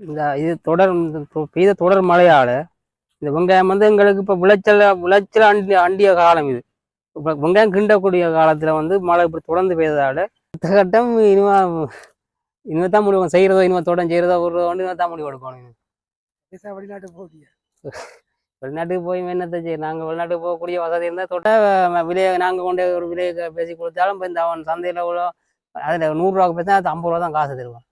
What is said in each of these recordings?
இந்த இது தொடர் பெய்த தொடர் மழையால இந்த வெங்காயம் வந்து எங்களுக்கு இப்போ விளைச்சல் விளைச்சல் அண்டி அண்டிய காலம் இது. இப்போ வெங்காயம் கிண்டக்கூடிய காலத்துல வந்து மழை இப்படி தொடர்ந்து பெய்ததால அடுத்த கட்டம் இனிமே இனிமே தான் முடிவு செய்யறதோ இனிமே தோட்டம் செய்யறதோ ஒரு இனிமே தான் முடிவு எடுக்கணும் பைசா வெளிநாட்டு போட்டியா வெளிநாட்டுக்கு போய் என்னத்தை செய்ய? நாங்கள் வெளிநாட்டுக்கு போகக்கூடிய வசதி இருந்தால் தொட்ட விலையை நாங்கள் கொண்டு ஒரு விலையை பேசி கொடுத்தாலும் இப்போ இந்த அவன் சந்தையில் எவ்வளோ அதில் நூறுரூவாக்கு பேசினா அது ஐம்பது ரூபா தான் காசு தருவான்.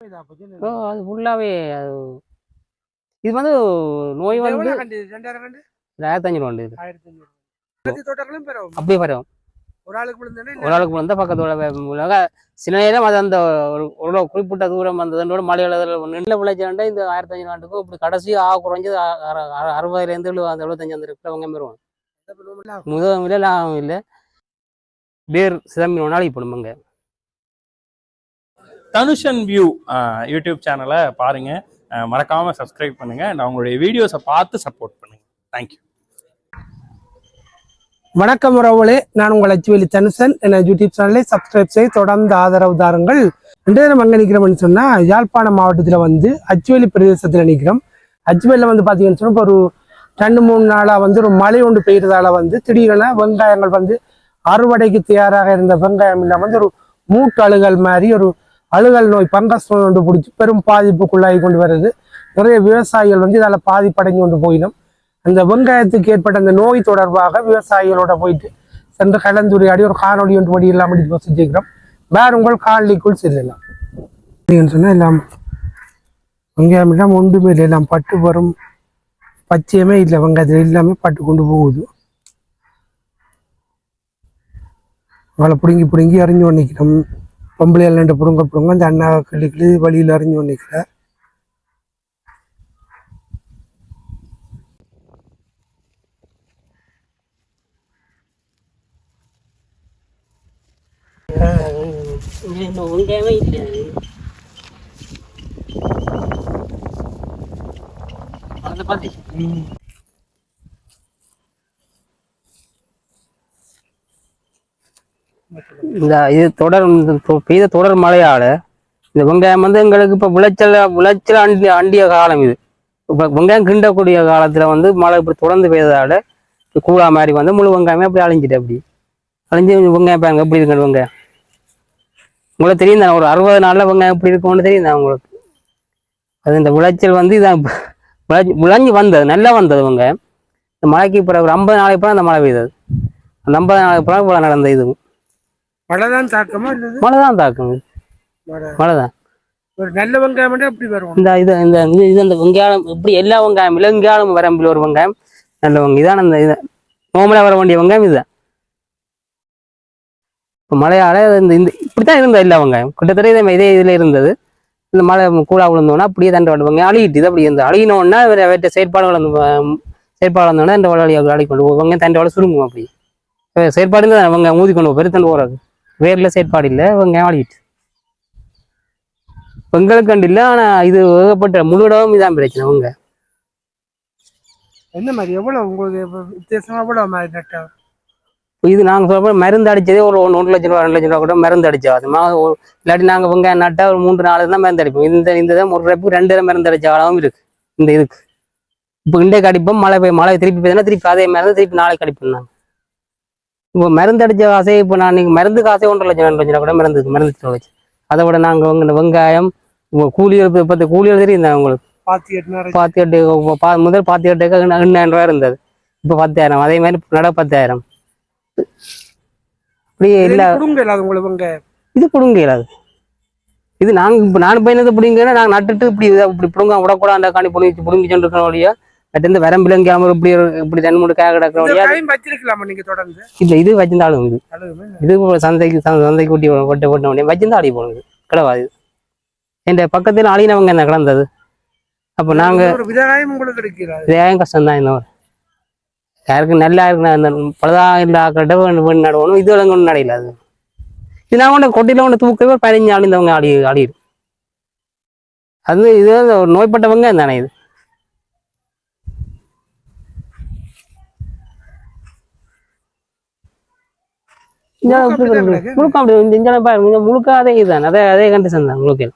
ஓ அது ஃபுல்லாகவே அது இது வந்து நோய் வந்து ஆயிரத்தி அஞ்சூறு பெறும் அப்படியே வரும் ஒரு ஆளுக்கு விழுந்தேன்னா ஒரு ஆளுக்கு வந்தால் பக்கத்தோட சில நேரம் அது அந்த ஒரு குறிப்பிட்ட தூரம் வந்ததோட மலையில நில விளைச்சாண்டா இந்த ஆயிரத்தி அஞ்சூறு ஆண்டுக்கும் இப்படி கடைசி ஆ குறைஞ்சது அறுபதுலேருந்து எழுபது அந்த எழுபத்தஞ்சு அந்த இருக்கிறவங்க பெறுவாங்க. முதல் இல்லை லாபம் இல்லை. பேர் சிதம்பி ஒரு நாளைக்கு போடுமாங்க. தனுஷன் வியூ யூடியூப் சேனலை பாருங்க. மறக்காமல் மறக்காம சப்ஸ்கிரைப் பண்ணுங்க. and அவங்களுடைய வீடியோஸை பார்த்து சப்போர்ட் பண்ணுங்க. தேங்க்யூ வணக்கம் உறவுகளே. நான் உங்கள் அச்சுவேலி தனுசன் என யூடியூப் சேனலை சப்ஸ்கிரைப் செய்ய தொடர்ந்து ஆதரவு தாருங்கள். இன்றைய நம்ம எங்கே நிற்கிறோம்னு சொன்னால் யாழ்ப்பாணம் மாவட்டத்தில் வந்து அச்சுவேலி பிரதேசத்தில் நிற்கிறோம் அச்சுவேலியில் வந்து பார்த்தீங்கன்னு சொன்னால் ஒரு ரெண்டு மூணு நாளாக வந்து ஒரு மழை ஒன்று பெய்யறதால வந்து திடீரென வெங்காயங்கள் வந்து அறுவடைக்கு தயாராக இருந்த வெங்காயம் இல்லாமல் வந்து ஒரு மூட்டு அழுகல் மாதிரி ஒரு அழுகல் நோய் பங்கஸ் நோய் ஒன்று பிடிச்சி பெரும் பாதிப்புக்குள்ளாகி கொண்டு வருது. நிறைய விவசாயிகள் வந்து இதால் பாதிப்படைஞ்சு கொண்டு போயிடும். அந்த வெங்காயத்துக்கு ஏற்பட்ட அந்த நோய் தொடர்பாக விவசாயிகளோட போயிட்டு சென்று கலந்துரையாடி ஒரு காணொலி ஒன்று வழி எல்லாம் வச்சுக்கிறோம் வேற உங்கள் காணொலிக்குள் செல்லலாம். அப்படின்னு சொன்னா எல்லாம் வெங்காயம் எல்லாம் ஒன்றுமே இல்லை எல்லாம் பட்டு வரும். பச்சையமே இல்லை வெங்காயத்தில் எல்லாமே பட்டு கொண்டு போகுது. அவளை பிடுங்கி பிடுங்கி அறிஞ்சு பண்ணிக்கிறோம் பொம்பளையால் ரெண்டு பிடுங்க பிடுங்க அந்த அண்ணா கிளி கிளி வழியில் அறிஞ்சு பண்ணிக்கிறேன் வெங்காயமே இல்லை அதை பார்த்து இந்த இது தொடர் தொ- பெய்த தொடர் மழையால இந்த வெங்காயம் வந்து எங்களுக்கு இப்போ விளைச்சல் விளைச்சல் அண்டி அண்டிய காலம் இது. இப்போ வெங்காயம் கிண்டக்கூடிய காலத்தில் வந்து மழை இப்படி தொடர்ந்து பெய்ததால கூழா மாதிரி வந்து முழு வெங்காயமே அப்படி அழிஞ்சிட்டு அப்படி. அழிஞ்சு வெங்காயம் பாருங்க எப்படி இருக்கு வெங்காயம். உங்களுக்கு தெரியும் தானே ஒரு அறுபது நாளில் வெங்காயம் எப்படி இருக்கும்னு தெரியும் தான் உங்களுக்கு? அது இந்த விளைச்சல் வந்து இதான் விளைஞ்சி விளைஞ்சி வந்தது நல்லா வந்தது வெங்காயம். இந்த மழைக்கு பிறகு ஒரு ஐம்பது நாளைக்கு பிறகு அந்த மழை பெய்தது. அந்த ஐம்பது நாளைக்கு பிறகு இவ்வளோ நடந்த இதுவும் மழைதான் தாக்கமா இல்லது? மழை தான் தாக்கும். இது. மழை. மழை தான் ஒரு நல்ல வெங்காயம் எப்படி வரும்? இந்த இது இந்த இது அந்த வெங்காயம் இப்படி எல்லா வெங்காயம் இல்லை வெங்காயம் வரம்பில் ஒரு வெங்காயம் நல்ல வெங்காயம். இதான் அந்த இது. நோமலாக வர வேண்டிய வெங்காயம் இதுதான் இப்போ மழையால இந்த இந்த இப்படித்தான் இருந்தது எல்லா வெங்காயம். கிட்டத்தட்ட இதே இதே இதில் இருந்தது. இந்த மழை கூடா விழுந்தோன்னா அப்படியே தண்டை வாட்டு வெங்காயம் அழுகிட்டு இது அப்படி இருந்தது அழுகினோன்னா வேற்ற செயற்பாடுகள் அந்த செயற்பாடு வந்தோடனே இந்த வழி அழுகி கொண்டு போகும் வெங்காயம் தண்டை வாழ சுருங்கும் அப்படி. செயற்பாடு இருந்தால் வெங்காயம் ஊதி கொண்டு போகும் பெருத்தண்டு போகிறது வேரில் செயற்பாடு இல்லை வெங்காயம் அழுகிட்டு எங்களுக்கு கண்டு இல்லை ஆனால் இது ஏகப்பட்ட முழு இடமும் இதான் பிரச்சனை உங்க என்ன மாதிரி எவ்வளவு உங்களுக்கு இப்ப வித்தியாசமா எவ்வளவு மாதிரி நட்டா இது நாங்கள் சொல்ற மருந்து அடிச்சதே ஒரு ஒன்று ஒன்று லட்சம் ரூபா ரெண்டு லட்சம் ரூபா கூட மருந்து அடிச்சோம். அது இல்லாட்டி நாங்கள் வெங்காயம் நட்டா ஒரு மூன்று நாலு தான் மருந்து அடிப்போம். இந்த இந்த தான் ஒரு ரெப்பு ரெண்டு தடவை மருந்து அடிச்ச காலமும் இருக்கு. இந்த இதுக்கு. இப்போ இன்றைக்கு அடிப்போம் மழை பெய்யும் மழை திருப்பி பெய்யுதுன்னா திருப்பி அதே மருந்து திருப்பி நாளைக்கு அடிப்போம் நாங்கள் இப்போ மருந்து அடிச்ச காசே இப்போ நான் நீங்கள் மருந்து காசே ஒன்றரை லட்சம் ரெண்டு லட்சம் கூட மருந்து மருந்து வச்சு அதை விட நாங்கள் உங்க வெங்காயம் உங்க கூலி பத்து கூலிகள் தெரியும் உங்களுக்கு? பாத்தி எட்டு பா- முதல் பாத்தி எட்டுக்கு எண்ணாயிரம் ரூபாய் இருந்தது. இப்போ பத்தாயிரம் அதே மாதிரி நட பத்தாயிரம். இப்படி இல்ல இது பிடுங்க இயலாது இது நாங்க இப்போ நான் பயணத்தை பிடிங்கன்னா நாங்கள் நட்டுட்டு இப்படி இப்படி பிடுங்க விடக்கூடாது காணி பிடிச்சி பிடுங்கி சென்று ஒழிய மற்ற இந்த வரம் விலங்காம இப்படி இப்படி ரெண்டு மூணு காய கிடக்கிற இந்த ஒழிய காயும் வச்சிருக்கலாமா நீங்க தொடர்ந்து? இல்லை இது வச்சிருந்தாலும் இது. இது சந்தைக்கு சந்தை- சந்தைக்கு கூட்டி கொட்டு போட்ட முடியும் வச்சிருந்தா அடி போனது கிடவாது என் பக்கத்தில் அழினவங்க என்ன கிடந்தது? அப்போ நாங்க ஏன் கஷ்டம் தான் இன்னும் யாருக்கு நல்லா இருக்கு அந்த பழுதா இல்லை ஆக்கிட்ட வீண் நடவணும். இது ஒழுங்கு ஒன்றும் நடையில அது. இது நான் கொண்டு கொட்டில ஒன்று தூக்கவே பதினஞ்சு அழிந்தவங்க அழி அழியிடும் அது இது நோய்பட்டவங்க தானே இது. முழுக்க அப்படி இந்த இஞ்சாலும் பாருங்க முழுக்க அதே இதுதான். அதே அதே கண்டிஷன் தான் முழுக்க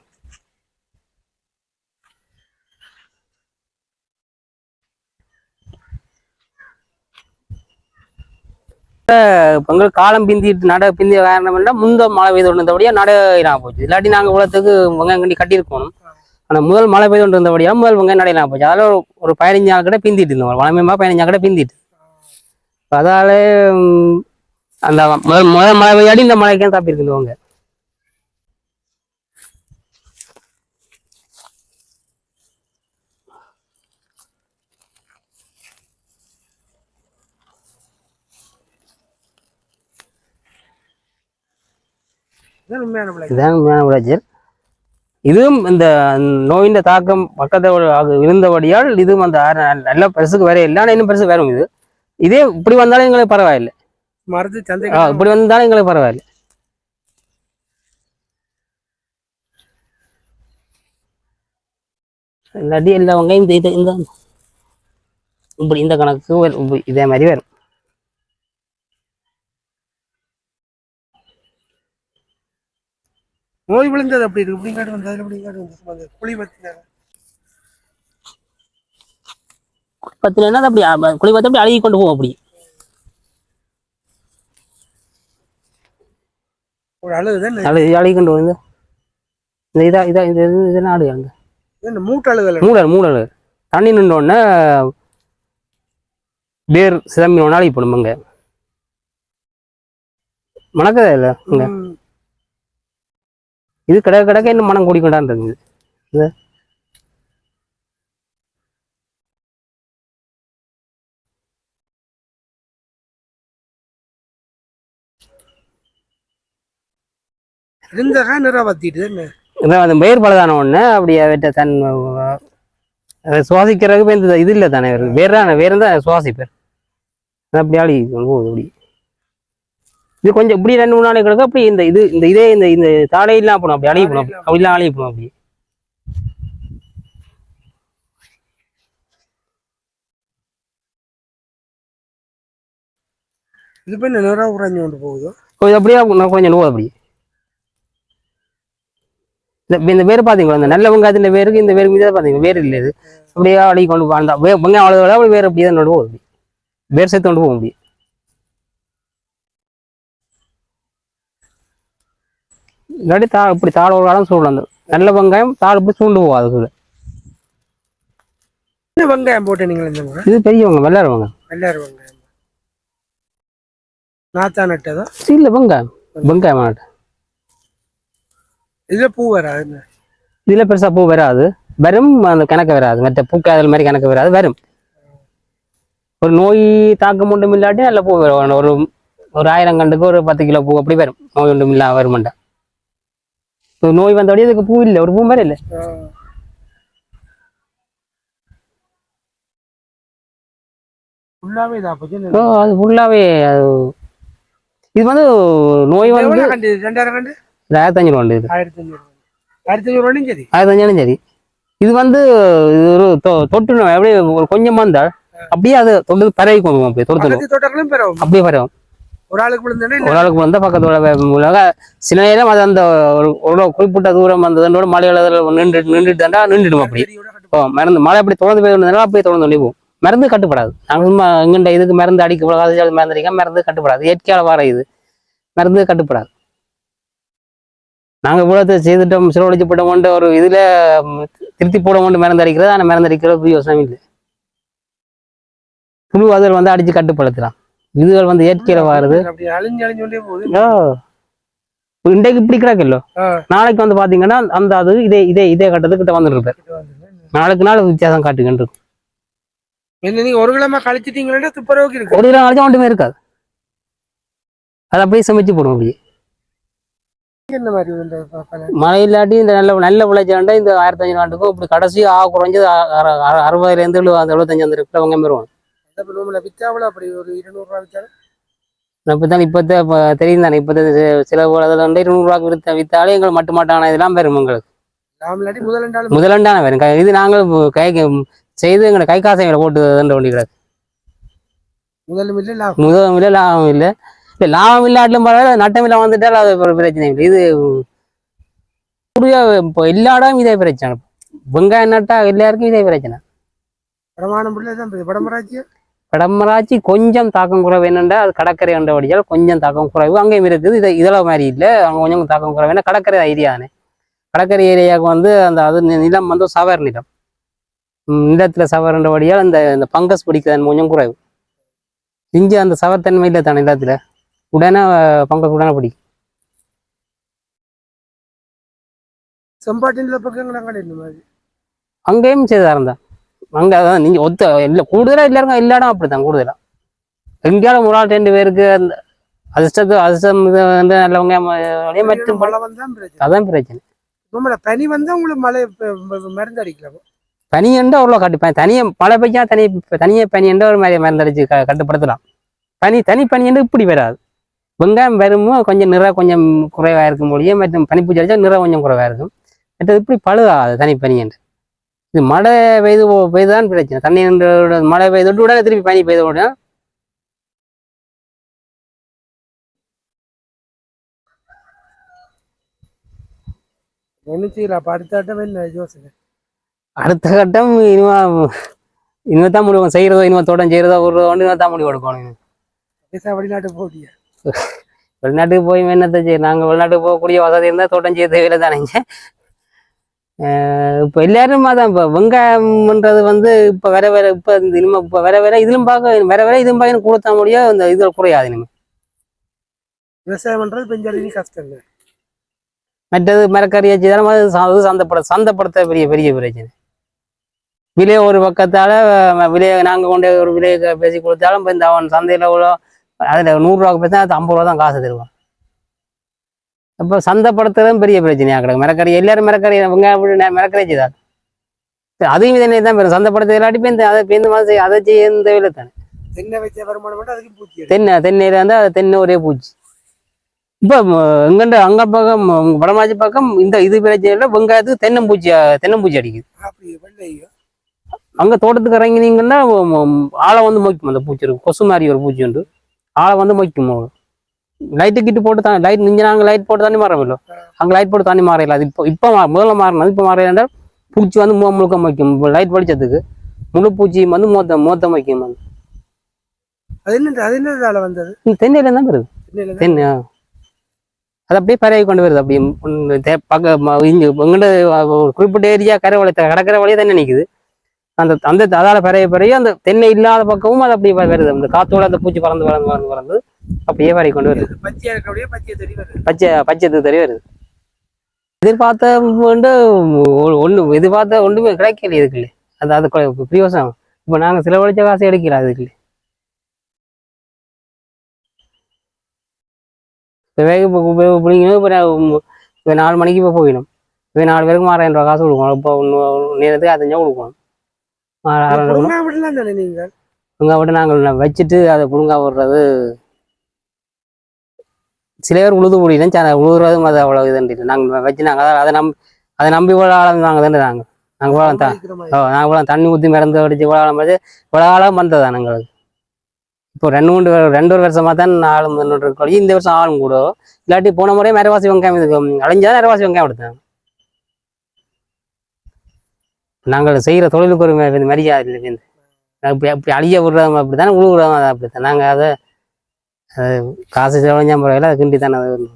பொங்கல் காலம் பிந்திட்டு நட பிந்திய காரணம்னா முந்த மழை பெய்து இருந்தபடியா நட நான் போச்சு. இல்லாட்டி நாங்கள் உலகத்துக்கு வெங்காயம் கண்டி கட்டியிருக்கணும் ஆனால் முதல் மழை பெய்து இருந்தபடியா முதல் வெங்காயம் நடையிலாம் போச்சு. அதில் ஒரு பதினஞ்சு நாள் கிட்ட பிந்திட்டு இருந்தோம். வளமையமாக பதினஞ்சு நாள் கிட்ட பிந்திட்டு அதால அந்த முதல் முதல் மழை பெய்யாடி இந்த மழைக்கே தாப்பி இருக்குந்தவங்க இதுதான் உண்மையான விளைச்சல் இதுவும் இந்த நோயின் தாக்கம் பக்கத்தில் அது இருந்தபடியால் இதுவும் அந்த நல்ல பெருசுக்கு வேற இல்லை ஆனால் இன்னும் பெருசு வேறும் இது. இதே இப்படி வந்தாலும் எங்களுக்கு பரவாயில்லை. மருந்து சந்தை இப்படி வந்தாலும் எங்களுக்கு பரவாயில்லை. இல்லாட்டி எல்லா வெங்காயம் இந்த இது- இந்த இப்படி இந்த கணக்கு இதே மாதிரி வரும். நோய் விழுந்தது அப்படி இருக்கு. இப்படி காட்டு வந்து அதில் இப்படி காட்டு வந்து சும்மா அந்த புளி பத்தின அப்படி குழி பார்த்து அப்படி அழுகி கொண்டு போவோம் அப்படி. ஒரு அழுகு தான் அழுகி அழுகி கொண்டு வந்து இந்த இதா இதா இது இது- நாடு அங்க? இந்த மூட்டு அழுகல் மூடல் மூடல் தண்ணி நின்ற உடனே பேர் சிதம்பி நாளைக்கு போகணும் அங்க. மணக்கதா இல்ல இங்க இது கிடக்க கிடக்க இன்னும் மனம் கூடிக்கொண்டான் இருக்குது அந்த பயிர் பழுதான உடனே அப்படி அவற்றை தன் அதை சுவாசிக்கிறதுக்கு இந்த இது இல்லை தானே வேற வேற தான் சுவாசிப்பேர் அப்படி ஆளி போகுது அப்படி. இது கொஞ்சம் இப்படி ரெண்டு மூணு நாளைக்கு கிடக்கு அப்படி இந்த இது இந்த இதே இந்த இந்த தாடையெல்லாம் போகணும் அப்படி அழுகி போகணும் அப்படி. அப்படிலாம் அழுகி போகணும் அப்படி. இது போய் நிறா உறைஞ்சு கொண்டு போகுதோ? கொஞ்சம் அப்படியே கொஞ்சம் நோவு அப்படி. இந்த இந்த வேறு பார்த்தீங்களா இந்த நல்ல வெங்காயத்தின் வேருக்கு இந்த வேருக்கு மீது பார்த்தீங்க வேறு இல்லை இது. அப்படியே அடி கொண்டு வாழ்ந்தா வே வெங்காயம் அவ்வளோ அப்படி வேறு அப்படியே தான் போகுது. அப்படி வேர் சேர்த்து கொண்டு போகும் அப்படி. இல்லாட்டி தா இப்படி தாழ ஒரு காலம் சூழல் அந்த நல்ல வெங்காயம் தாழ் இப்படி சூண்டு போகும் அதுக்குள்ள. வெங்காயம் போட்டு நீங்கள் இந்த இது பெரியவங்க வெள்ளார வெங்காயம். நாத்தா நட்டதோ? இல்லை வெங்காயம். வெங்காயம் மாட்டு இதுல பூ வராது இதில் பெருசாக பூ வராது. வரும் அந்த கணக்கு வராது. மற்ற பூக்காதல் மாதிரி கணக்கு வராது வரும். ஒரு நோய் தாக்கம் ஒன்றும் இல்லாட்டி நல்ல பூ வரும். ஒரு ஒரு ஆயிரம் கண்டுக்கு ஒரு பத்து கிலோ பூ அப்படி வரும். நோய் ஒன்றும் இல்லாம வருமாண்டா நோய் வந்தபடியே இதுக்கு பூ இல்லை. ஒரு பூ மாதிரி இல்லை. ஃபுல்லாவே அது ஃபுல்லாகவே அது இது வந்து நோய் வந்து எவ்வளவு கண்டு? ரெண்டாயிரம் கண்டு ஆயிரத்தஞ்சு ரூபா இது. ஆயிரத்தி அஞ்சூறு ஆயிரத்தி அஞ்சூறு ரூபாயும் சரி சரி. இது வந்து இது ஒரு தொ- தொற்று நோய் அப்படியே ஒரு கொஞ்சம் வந்தால் அப்படியே அது தொட்டு பரவி கொண்டு அப்படியே தொடுத்து அப்படியே பரவும். ஒரு ஆளுக்கு ஒரு ஆளுக்கு உலக சில நேரம் அது அந்த ஒரு குறிப்பிட்ட தூரம் வந்ததோட மலையில நின்று நின்றுட்டு நின்றுடும் அப்படி. ஓ மருந்து மழை அப்படி தொடர்ந்து போயிருந்ததுனால அப்படியே தொடர்ந்து போகும். மருந்து கட்டுப்படாது. நாங்கள் சும்மா எங்கண்ட இதுக்கு மருந்து அடிக்க மருந்து அடிக்க மருந்து கட்டுப்படாது. இயற்கையால் வர இது. மருந்து கட்டுப்படாது. நாங்கள் இவ்வளோத்தை செய்துட்டோம் சிலவழிச்சு போட்டோம்ன்ற ஒரு இதில் திருத்தி போட மருந்து அடிக்கிறது ஆனால் மருந்து அடிக்கிறது யோசனை இல்லை. புழு அதில் வந்து அடித்து கட்டுப்படுத்தலாம் இதுகள் வந்து இயற்கையில் வாருது. இன்றைக்கு இப்படி கிடக்கല്ലോ ஆ. நாளைக்கு வந்து பாத்தீங்கன்னா அந்த அது இதே இதே இதே கட்டத்துக்கிட்ட வந்துட்டு இருப்பார் நாளுக்கு நாள் வித்தியாசம் காட்டுக்கிட்டு இருக்கும். என்ன நீங்க ஒரு கிழமை கழிச்சிட்டீங்களா துப்புரவுக்கு இருக்கு. ஒரு கிலோ நாளைக்கு ஒன்றுமே இருக்காது. அது அப்படியே சமைச்சு போடும் அப்படியே. என்ன மாதிரி இந்த ப- மழை இல்லாட்டி இந்த நல்ல நல்ல விளைச்சாண்டா இந்த ஆயிரத்தி அஞ்சு ஆண்டுக்கும் இப்படி கடைசி ஆ குறைஞ்சது அறுபதுலேருந்து எழுபது எழுபத்தஞ்சு அந்த இருக்கிற அவங்க வருவாங்க வித்தாவில் அப்படி ஒரு இருநூறு ரூபா வித்தாலும் இப்போ தான் இப்போ தெரியும் தானே இப்போ சில அதில் வந்து இருநூறுவாக்கு வித்தாலே எங்களுக்கு மட்டு மாட்டான இதெல்லாம் வரும் ரெண்டாலும் முதலண்டான வரும். இது நாங்கள் கை செய்து எங்களை கை காசைகளை போட்டு தண்ட வேண்டி கிடக்கு. முதலும் இல்லை லாபம். இல்லை. இல்லை லாபம் இல்லாட்டிலும் பரவாயில்ல நட்டம் இல்லை வந்துட்டால் அது ஒரு பிரச்சனை இல்லை. இது இப்போ எல்லா இடமும் இதே பிரச்சனை. வெங்காயம் நட்டா எல்லாருக்கும் இதே பிரச்சனை. வடமராட்சி. கொஞ்சம் தாக்கம் குறைவு என்னென்னா அது கடற்கரை கண்டபடியால் கொஞ்சம் தாக்கம் குறைவு. அங்கேயும் இருக்குது இது இதெல்லாம் மாதிரி இல்லை. அங்கே கொஞ்சம் தாக்கம் குறைவு. ஏன்னா கடற்கரை ஏரியா தானே. கடற்கரை ஏரியாவுக்கு வந்து அந்த அது நிலம் வந்து சவர் நிலம். நிலத்துல சவர்ன்றபடியால் அந்த இந்த பங்கஸ் பிடிக்கிறது கொஞ்சம் குறைவு. இங்கே அந்த சவர் தன்மை இல்லை தானே நிலத்துல. உடனே பங்கஸ் உடனே பிடிக்கும் செம்பாட்டின் மாதிரி. அங்கேயும் சேதாரம் தான் அங்கே அதான் நீங்கள் ஒத்த இல்லை கூடுதலாக எல்லாருக்கும் எல்லா இடம் அப்படித்தான் கூடுதலாக எங்கேயாலும் ஒரு ஆள் ரெண்டு பேருக்கு அந்த அதிர்ஷ்டத்து அதிர்ஷ்டம் நல்லவங்க மற்றும் அதான் பிரச்சனை. பனி வந்தா உங்களுக்கு மழை மருந்து அடிக்கலாம் பனி என்று அவ்வளோ கட்டுப்பேன் தனியாக மழை பெய்யா தனி தனியாக பனி என்று ஒரு மாதிரி மருந்தடிச்சு க கட்டுப்படுத்தலாம். பனி தனி பனி என்று இப்படி வராது. வெங்காயம் வருமோ கொஞ்சம் நிற கொஞ்சம் குறைவாக இருக்கும் மொழியே மற்றும் பனிப்பூச்சி அடிச்சா நிற கொஞ்சம் குறைவாக இருக்கும். மற்றது இப்படி பழுகாது தனி பனி என்று. இது மழை பெய்து பெய்துதான் பிரச்சனை. தண்ணி மழை பெய்து உடனே திருப்பி பனி பெய்த உடனே அடுத்த அடுத்த கட்டம் இனிமே இனிமே தான் முடிவு செய்கிறதோ இனிமே தோட்டம் ஒரு ஒன்று இனிமே தான் முடிவு எடுக்கணும். வெளிநாட்டு போட்டியா வெளிநாட்டுக்கு போய் என்னத்தை செய்ய நாங்கள் வெளிநாட்டுக்கு போகக்கூடிய வசதி இருந்தால் தோட்டம் செய்ய தேவையில்லை தானேங்க இப்போ எல்லாரும் அதான் இப்போ வெங்காயம்ன்றது வந்து இப்போ வர வர இப்போ இந்த இனிமே இப்போ வர வர இதுலும் பார்க்க வர வர இதுவும் பார்க்க கொடுத்தா முடியும் இந்த இது குறையாது இனிமே. விவசாயம் பண்றது பெஞ்சாலி கஷ்டம் மற்றது மரக்கறி வச்சுதான் அது ச- அது சந்தைப்பட சந்தைப்படுத்த பெரிய பெரிய பிரச்சனை. விலையை ஒரு பக்கத்தால் விலையை நாங்கள் கொண்டு ஒரு விலையை பேசி கொடுத்தாலும் இப்போ இந்த அவன் சந்தையில் எவ்வளோ அதில் நூறுரூவாக்கு பேசினா அது ஐம்பது ரூபா தான் காசு தருவான். அப்போ சந்தைப்படுத்துறதும் பெரிய பிரச்சனையாக கிடக்கு. மரக்கறி எல்லாரும் மரக்கறி வெங்காயம் நெ- மரக்கறி செய்தார் அதையும் இதனை தான் பெரும் சந்தைப்படுத்த இல்லாட்டி இப்போ இந்த அதை மாதிரி செய்ய- அதை செய்ய தேவையில்லை தானே. தென்னை வச்ச வருமானம் மட்டும் அதுக்கு பூச்சி. தென்னை தென்னையில் இருந்தால் அது தென்னை ஒரே பூச்சி. இப்போ எங்கண்ட அங்க பக்கம் வடமாச்சி பக்கம் இந்த இது பிரச்சனையில் வெங்காயத்துக்கு தென்னம்பூச்சி தென்னம்பூச்சி அடிக்குது. அங்கே தோட்டத்துக்கு இறங்கினீங்கன்னா ஆளை வந்து மொய்க்கும் அந்த பூச்சி இருக்கும். கொசு மாதிரி ஒரு பூச்சி உண்டு. ஆளை வந்து மொய்க்கும் லைட்டு கிட்டு போட்டு தான் லைட் இங்கே நாங்கள் லைட் போட்டு தண்ணி மாறவில்லை அங்கே லைட் போட்டு தண்ணி மாறையில அது இப்போ இப்போ முதல்ல மாறினது இப்போ மாறையில பூச்சி வந்து முக முழுக்க மொய்க்கும் லைட் வெளிச்சத்துக்கு முழு பூச்சி வந்து மொத்த மொத்த மொய்க்கும் வந்து அது என்ன அது என்ன வந்தது தென்னையில தான் வருது தான். தென்னை அது அப்படியே பரவி கொண்டு வருது அப்படியே பக்க இங்க எங்கிட்ட குறிப்பிட்ட ஏரியா கரை வழி கடற்கரை வழியே தென்னை நிற்குது அந்த அந்த அதால பரவி பரவி அந்த தென்னை இல்லாத பக்கமும் அது அப்படியே வருது. அந்த காத்தோட அந்த பூச்சி பறந்து பறந்து பறந்து பறந்து அப்படியே பரவி கொண்டு வருது பச்சையா இருக்கக்கூடிய பச்சையை தெரிய வருது. பச்சை பச்சை தெரிய வருது. எதிர்பார்த்த ஒன்று எதிர்பார்த்த ஒன்றுமே கிடைக்கல இதுக்குள்ள. அது அது பிரயோசனம். இப்போ நாங்கள் செலவழிச்ச காசு எடுக்கல இப்போ வேக பிடிக்கணும் இப்போ இப்போ நாலு மணிக்கு இப்போ போயிடும் இப்போ நாலு பேருக்கு ஆறாயிரம் ரூபா காசு கொடுக்கணும். இப்போ ஒன்று நேரத்துக்கு அத்தஞ்சா கொடுக்கணும். ஆறாயிரம் கொடுக்கணும் புடுங்கா விடலாம் தானே நீங்க புழுங்கா விட்டு நாங்கள் வச்சுட்டு அதை புழுங்கா விடுறது. சில பேர் உழுது முடியல சரி உழுதுறதும் அது அவ்வளோ இதுன்ட்டு நாங்கள் வச்சு நாங்கள் அதை நம்பி அதை நம்பி இவ்வளோ ஆழம் நாங்கள் தானே நாங்கள் நாங்கள் இவ்வளோ தான் நாங்கள் இவ்வளோ தண்ணி ஊற்றி மறந்து அடிச்சு இவ்வளோ ஆழம் வச்சு இவ்வளோ ஆழம் வந்தது எங்களுக்கு இப்போ ரெண்டு மூணு வரு- ரெண்டு ஒரு வருஷமாக தான் ஆளும் இந்த வருஷம் ஆளும் கூட இல்லாட்டி போன முறையே மரவாசி வெங்காயம் அழிஞ்சா மரவாசி வெங்காயம் எடுத்தாங்க நாங்கள் செய்கிற தொழிலுக்கு ஒரு மரியாதை இல்லை இந்த. அப்படி அப்படி அழிய விடுறோம் அப்படி தானே உழுவுறோம் அதை அப்படி தான். நாங்கள் அதை அது காசு செலவழிஞ்சா முறையில் அதை கிண்டி தானே அது.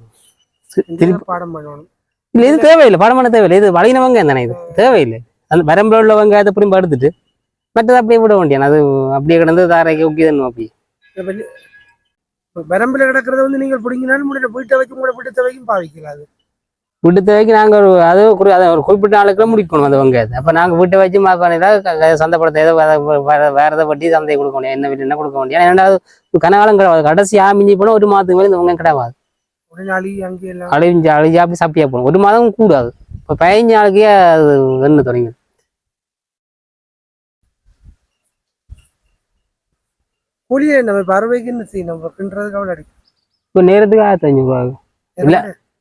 இந்த பாடம் பண்ணணும். இல்லை இது தேவையில்லை படம் பண்ண தேவையில்லை. இது வழியின வெங்காயம் தானே இது? தேவையில்லை. அந்த வரம்பில் உள்ள வெங்காயத்தை புரியும் எடுத்துட்டு மற்றது அப்படியே விட வேண்டியான் அது அப்படியே கிடந்து தாரைக்கு ஊக்கி தரணும் அப்படி பெரம்புல கிடக்கிறத வந்து நீங்கள் பிடிங்கினாலும் முடியல வீட்டை வச்சு கூட வீட்டை வைக்கும் பாவிக்கலாம் அது விட்டு தேவைக்கு நாங்கள் ஒரு அது குறி அதை ஒரு குறிப்பிட்ட நாளுக்குள்ள முடிக்கணும் அந்த வெங்காயத்தை அப்போ நாங்கள் வீட்டை வச்சு மா பண்ணிட்டா சந்தைப்படுத்த ஏதோ வேற வேற- எதை பற்றி சந்தை கொடுக்க முடியும் என்ன விலை என்ன கொடுக்க முடியும் ஏன்னா ரெண்டாவது கனகாலம் கிடையாது கடைசி ஆமிஞ்சி போனால் ஒரு மாதத்துக்கு மேலே இந்த வெங்காயம் கிடையாது அழிஞ்சு அழிஞ்சு அப்படி சாப்பிட்டியா போகணும். ஒரு மாதம் கூடாது. இப்போ பதினஞ்சு நாளைக்கே அது எண்ணு தொடங்கி கூலியே நம்ம பறவைக்கு என்ன செய்யணும் இப்போ நேரத்துக்கு ஆயிரத்தி அஞ்சூறுவா இல்ல.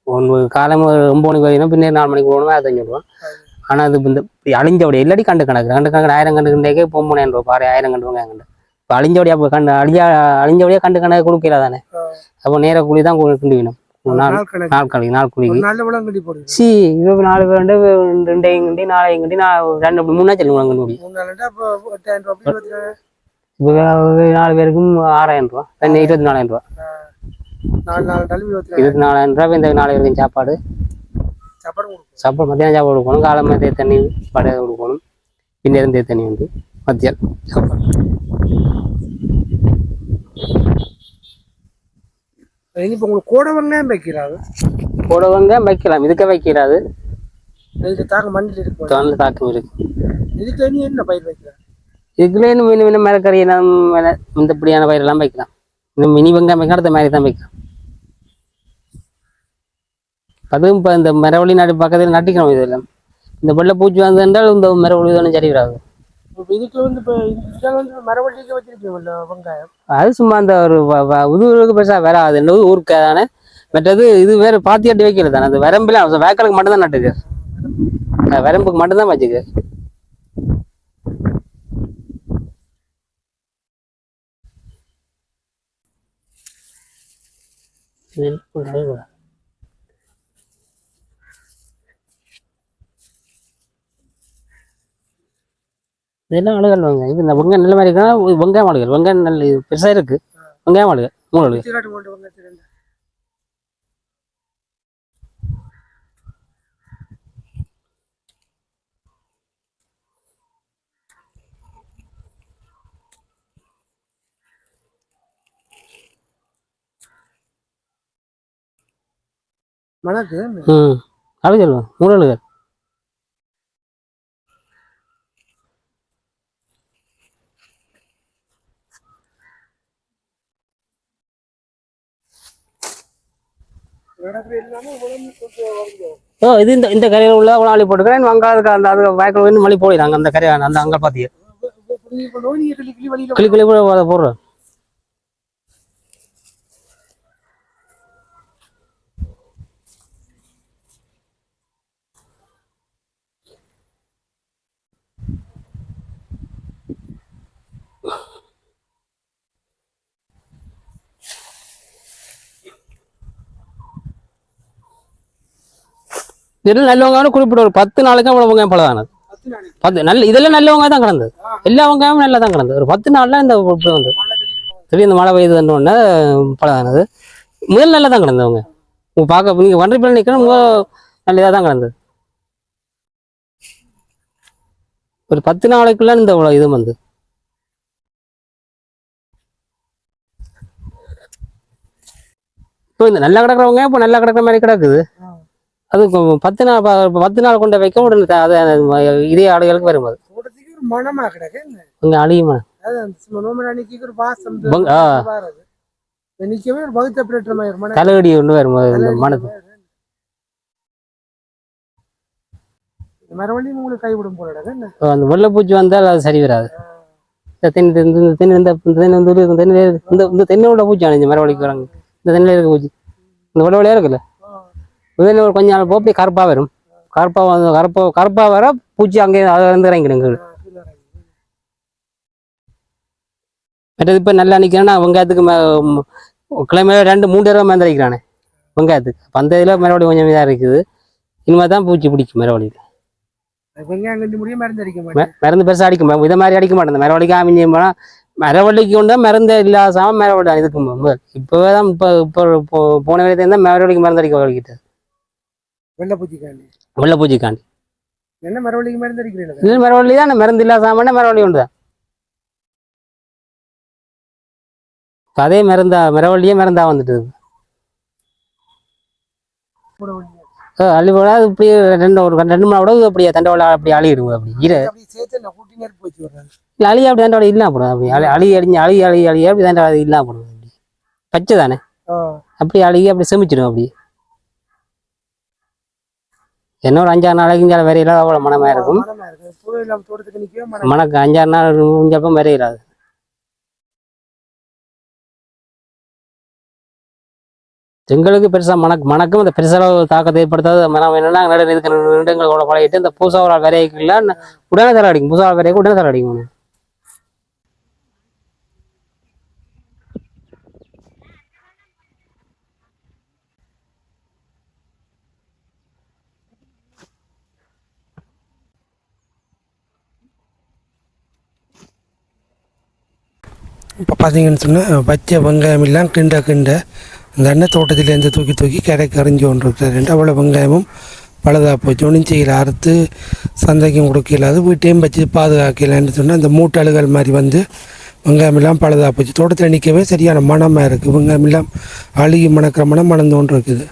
ஒன்று காலம் ஒரு ஒம்பது மணிக்கு வரைக்கும் பின்னர் நாலு மணிக்கு போகணுமா ஆயிரத்தி அஞ்சூறுவா ஆனால் அது இந்த இப்படி அழிஞ்சபடி இல்லாட்டி கண்டு கணக்கு கண்டு கணக்கு ஆயிரம் கண்டு கண்டே பொம்பனாயிரம் ரூபா பாரு. ஆயிரம் கண்டு வெங்காயம் கண்டு. இப்போ அழிஞ்சபடியா அப்போ கண்டு அழிஞ்சா அழிஞ்சபடியா கண்டு கணக்கு கொடுக்கல தானே. அப்போ நேர கூலி தான் கிண்டு வேணும். நாள் நாள் கணக்கு நாள் போடுது சி இப்போ நாலு பேர் ரெண்டு ரெண்டையும் கண்டி நாளையும் கண்டி நான் ரெண்டு அப்படி மூணா நாள் நாலு இப்போ நாலு பேருக்கும் ஆறாயிரம் ரூபா இருபத்தி நாலாயிரம் ரூபா நாலு நாலு இருபத்தி நாலாயிரம் ரூபா இந்த பேருக்கும் சாப்பாடு சாப்பாடு சாப்பாடு மத்தியானம் சாப்பாடு கொடுக்கணும் காலை மத்திய தண்ணி படகு கொடுக்கணும் பின்ன இருந்தே தண்ணி வந்து மத்தியானம் சாப்பாடு இப்போ உங்களுக்கு கோடை வெங்காயம் வைக்கிறாரு போடவங்க வைக்கலாம் இதுக்க வைக்கிறாது இதுக்கு தாங்க மண்ணில் இருக்கும் தொழில் தாக்கம் இருக்கு இதுக்கு இனி என்ன பயிர் வைக்கிறார் இதுக்குள்ளே இன்னும் மரக்கறி மேலே இந்தப்படியான பயிரெல்லாம் வைக்கலாம் இன்னும் மினி வெங்காயம் வைக்கலாம் அடுத்த மாதிரி தான் வைக்கலாம் அதுவும் இப்போ இந்த மரவள்ளி நாடு பக்கத்தில் நட்டிக்கணும் இதெல்லாம். இந்த வெள்ளை பூச்சி வந்தால் இந்த மரவள்ளி தானே சரி வராது. இப்போ இதுக்கு வந்து இப்போ வந்து மரவள்ளிக்கு வச்சிருக்கீங்கல்ல வெங்காயம்? அது சும்மா அந்த ஒரு உதுவுக்கு பெருசாக வராது. இந்த ஊருக்கு தானே மற்றது இது வேற பாத்தி அட்டி வைக்கிறது தானே அந்த வரம்பில் வேக்கலுக்கு மட்டும்தான் நட்டுக்கு. வரம்புக்கு மட்டும்தான் வச்சுக்கு. இதெல்லாம் ஆளுகள் வாங்க? இது இந்த வெங்காயம் நல்ல மாதிரி இருக்கா? வெங்காயம் ஆளுகள் வெங்காயம் நல்ல இது பெருசா இருக்கு. வெங்காயம் ஆளுகள் மூணு ஆளுகள். மணக்கு ம். ஆளுகள் மூணு ஆளுகள் நடக்கிற எல்லாமே உடம்பு கொஞ்சம் வருது. ஓ இது இந்த இந்த கரையில் உள்ள ஆளி போட்டுக்கிறேன். வங்காளத்துக்கு அந்த அது வயக்கில் வந்து மழை போயிடுறாங்க அந்த கரை அந்த அங்கே பார்த்தியே கிளி கிளி போடுறோம் இதெல்லாம் நல்லவங்க குறிப்பிட்ட ஒரு பத்து நாளைக்கு அவ்வளோ வெங்காயம் பழதானது பத்து நல்ல இதெல்லாம் நல்லவங்க தான் கிடந்தது எல்லா வெங்காயமும் நல்லா தான் கிடந்தது ஒரு பத்து நாள்ல இந்த வந்து திடீர் தெரியும் திடீர்னு மழை பெய்யுதுன்னு உடனே பழதானது முதல் நல்லா தான் கிடந்தவங்க உங்க பார்க்க நீங்கள் வண்டரிப்பில் நிற்கணும் நல்ல இதாக தான் கிடந்தது ஒரு பத்து நாளைக்குள்ள இந்த இவ்வளோ இது வந்து இப்போ இந்த நல்லா கிடக்குறவங்க இப்போ நல்லா கிடக்குற மாதிரி கிடக்குது அது பத்து நாள் பத்து நாள் கொண்டு வைக்க உடனே அது இதே ஆடுகளுக்கு வரும் அது. மனமா கிடக்கு அழியுமா தலையடி ஒன்று வரும் மனது மரவள்ளி உங்களுக்கு கைவிடும் போல அந்த வெள்ளைப்பூச்சி வந்தால் அது சரி வராது. தென்னை இந்த தென்னை இந்த வந்து இந்த தென்னை இந்த பூச்சி அணைஞ்சு மரவழிக்கு வராங்க. இந்த தென்னையில் இருக்க பூச்சி. இந்த வெள்ளை வெள்ளையாக இருக்குல்ல? முதல்ல ஒரு கொஞ்ச நாள் அப்படியே கருப்பாக வரும். கருப்பாக வந்து கருப்பாக கருப்பாக வர பூச்சி அங்கே அதை வந்து இறங்கிடுங்க மற்றது இப்போ நல்லா நிற்கிறேன்னா வெங்காயத்துக்கு கிழமையில ரெண்டு மூணு தடவை மேந்தரிக்கிறானே வெங்காயத்துக்கு. அப்போ அந்த இதில் மரவழி கொஞ்சம் இதாக இருக்குது. இனிமேல் தான் பூச்சி பிடிக்கும் முடிய மருந்து அடிக்க மாட்டேன். மருந்து பெருசாக அடிக்கும் ம- இதை மாதிரி அடிக்க மாட்டேன். மரவழிக்கு ஆமிஞ்சு போனால் மரவள்ளிக்கு கொண்டு மருந்து இல்லாத மரவள்ளி இதுக்கு முதல் இப்போவே தான் இப்போ இப்போ போன வரைக்கும் தான் மரவள்ளிக்கு மருந்து அடிக்க வலிக்கிட்டு வெள்ளை பூச்சிக்காண்டி வெள்ளை பூச்சிக்காண்டி என்ன மரவள்ளிக்கு மருந்து அடிக்கிறீங்க? இது மரவள்ளி தான் மருந்து இல்லாத சாமான் மரவள்ளி உண்டு தான் அதே மருந்தா மரவள்ளியே மருந்தா வந்துட்டு அள்ளி அது இப்படி ரெண்டு ஒரு ரெண்டு மணி விட அப்படியே தண்டவாளம் அப்படி. அழிடுங்க அப்படி விடுறேன் இல்ல, அழி அப்படி தண்டவாளம் இல்லாம போடும் அப்படி. அழி அழி அடிஞ்சு அழி அழி அழி அப்படி தண்டவாளம் இல்லாம போடும் அப்படி. பச்சை தானே? அப்படி அழுகி அப்படி செமிச்சிடும் அப்படி. என்ன ஒரு அஞ்சாறு நாளைக்கு இங்கே வரையில அவ்வளோ மனமாக இருக்கும்? மணக்கு அஞ்சாறு நாள் முடிஞ்சப்போ வரையிடாது எங்களுக்கு பெருசாக மணக்கு மணக்கும் அந்த பெருசளவு தாக்கத்தை ஏற்படுத்தாத. மனம் என்னன்னா இதுக்கு நிமிடங்களோட பழகிட்டு இந்த பூசாவள விரைக்கெல்லாம் உடனே தலை அடிக்கும். பூசாவள விரைக்கு உடனே தலை அடிக்கும் இப்போ பார்த்தீங்கன்னு சொன்னால் பச்சை வெங்காயம் எல்லாம் கிண்ட கிண்ட இந்த அன்ன தோட்டத்திலேருந்து தூக்கி தூக்கி கரைக்கு எறிஞ்சு கொண்டு இருக்கிறாரு. அவ்வளோ வெங்காயமும் பழுதாக போச்சு. ஒன்றும் செய்யல அறுத்து சந்தைக்கும் கொடுக்கல. அது வீட்டையும் வச்சு பாதுகாக்கலான்னு சொன்னால் இந்த மூட்டலுகள் மாதிரி வந்து வெங்காயம் எல்லாம் பழுதாக போச்சு. தோட்டத்தில் நிற்கவே சரியான மனமாக இருக்குது வெங்காயம் எல்லாம் அழுகி மணக்கிற மனம் மணந்து கொண்டு இருக்குது.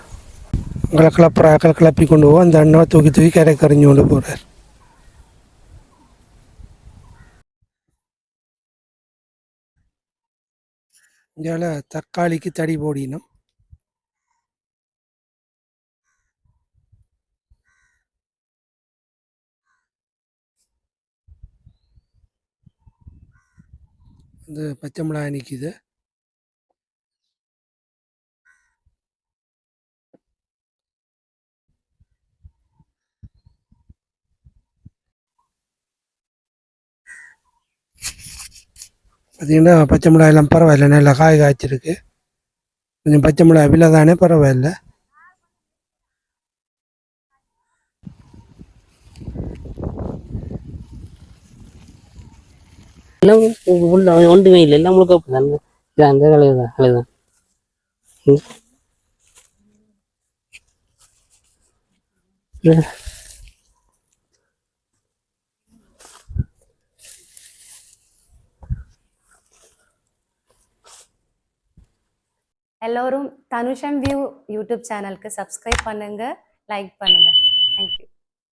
உங்களை கிளப்புறாக்கள் கிளப்பி கொண்டு போவோம். அந்த அண்ணாவை தூக்கி தூக்கி கரைக்கு கரைஞ்சு கொண்டு போகிறார் இங்கால தக்காளிக்கு தடி போடினோம். இந்த பச்சை மிளகாய் நிற்கிது பார்த்தீங்கன்னா பச்சை மிளகாய் எல்லாம் பரவாயில்ல. நல்லா காய் காய்ச்சிருக்கு. கொஞ்சம் பச்சை மிளகாய் விலை தானே பரவாயில்ல. எல்லாம் ஒன்றுமே இல்லை. எல்லாம் முழுக்க அப்படிதான். இது அந்த கழுதுதான் கழுதுதான் எல்லோரும் தனுஷம் வியூ யூடியூப் சேனலுக்கு சப்ஸ்கிரைப் பண்ணுங்கள் லைக் பண்ணுங்கள் தேங்க்யூ